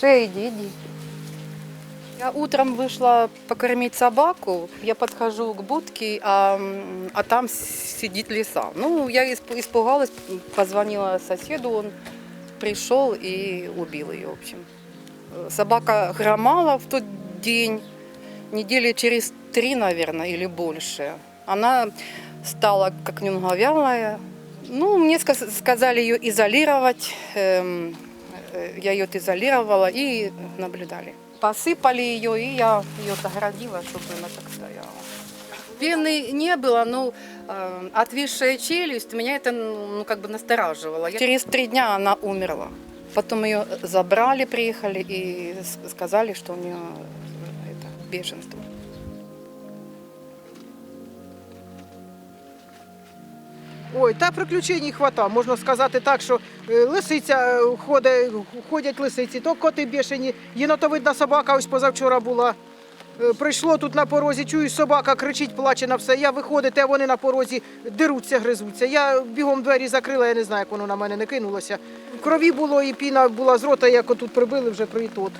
Ше, иди, иди. Я утром вышла покормить собаку. Я подхожу к будке, а, а там сидит лиса. Ну, я исп- испугалась, позвонила соседу, он пришел и убил ее, в общем. Собака хромала в тот день, недели через три, наверное, или больше. Она стала как нюнговялая. Ну, мне сказ- сказали ее изолировать. эм, Я ее изолировала и наблюдали. Посыпали ее, и я ее загородила, чтобы она так стояла. Пены не было, но э, отвисшая челюсть, меня это ну, как бы настораживало. Через три дня она умерла. Потом ее забрали, приехали и с- сказали, что у нее э, это, бешенство. Ой, та приключень хвата. Можна сказати так, що е, лисиця е, ходить, ходять лисиці, то коти бешені. Єнотовидна собака ось позавчора була. Е, Прийшло тут на порозі, чую, собака кричить, плаче на все. Я виходить, а вони на порозі деруться, гризуться. Я бігом двері закрила, я не знаю, як воно на мене не кинулося. Крові було і піна була з рота, як отут прибили вже притот.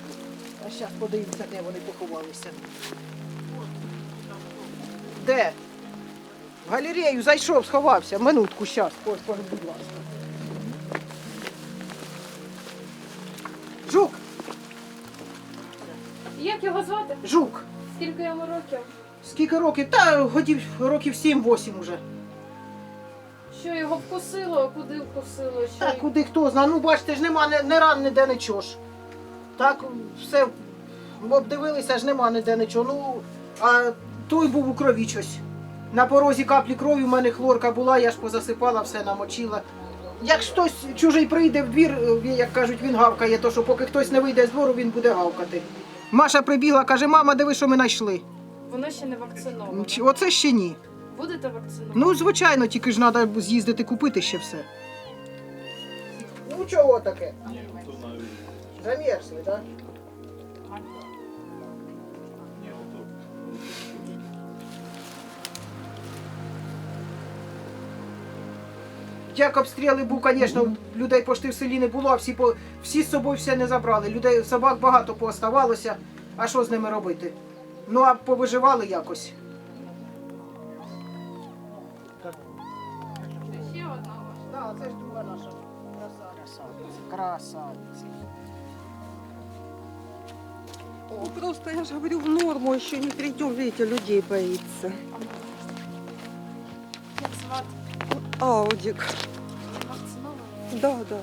А зараз подивимося, де вони поховалися. Де? В галерею зайшов, сховався. Минутку, щас. Ось, будь ласка. Жук, Як його звати? жук. Скільки йому років? Скільки років? Та годів років 7-8 уже. Що його вкусило, куди вкусило? Що Так, куди хто знає. Ну, бачите, ж нема ні ран, ніде нічого ж. Так, все обдивилися, ж нема ніде нічого. Ну, а той був у крові щось. На порозі каплі крові, в мене хлорка була, я ж позасипала, все намочила. Як хтось чужий прийде в двір, е, як кажуть, він гавкає, то що поки хтось не вийде з двору, він буде гавкати. Маша прибігла, каже, мама, диви, що ми знайшли. Воно ще не вакциновано. Оце ще ні. Будете вакцинувати? Ну, звичайно, тільки ж треба з'їздити купити ще все. Ну чого таке? Замерзли, так? Як обстріли був, звісно, людей пошти в селі не було, а всі, по, всі з собою все не забрали. Людей, собак багато пооставалося, а що з ними робити? Ну, а повиживали якось. Це. Ну, Просто я же говорю, в норму еще не придем, видите, людей боится. Вакцинований? Да, да.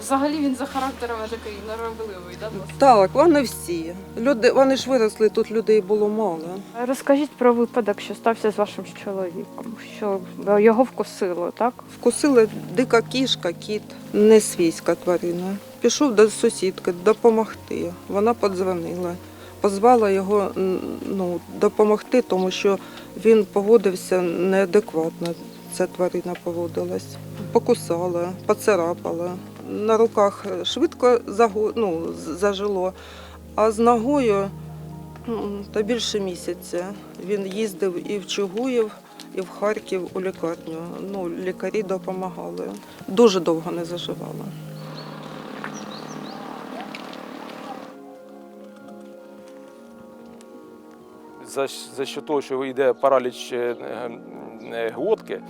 Взагалі він за характером такий норовливий, да? досить? Так, вони всі. Люди, вони ж виросли, тут людей було мало. Розкажіть про випадок, що стався з вашим чоловіком, що його вкусило, так? Вкусила дика кішка, кіт, не свійська тварина. Пішов до сусідки допомогти. Вона подзвонила. Позвала його ну, допомогти, тому що він поводився неадекватно. Ця тварина поводилась. Покусала, поцарапала. На руках швидко ну, зажило, а з ногою та більше місяця. Він їздив і в Чугуїв, і в Харків у лікарню. Ну, лікарі допомагали. Дуже довго не заживала. За, за що того, що йде параліч е, е, глотки,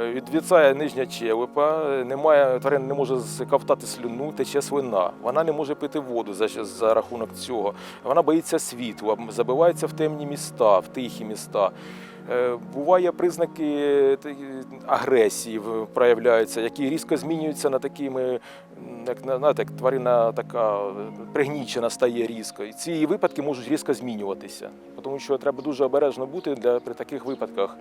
е, відвіцає нижня челепа, немає, тварина не може ковтати слюну, тече слина. Вона не може пити воду за, за рахунок цього. Вона боїться світла, забивається в темні міста, в тихі міста. Е, Буває признаки агресії проявляються, які різко змінюються на такими, як знаєте, тварина така пригнічена стає різко. І ці випадки можуть різко змінюватися, тому що треба дуже обережно бути для при таких випадках.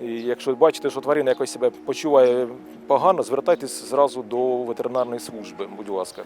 І якщо бачите, що тварина якось себе почуває погано, звертайтесь зразу до ветеринарної служби, будь ласка.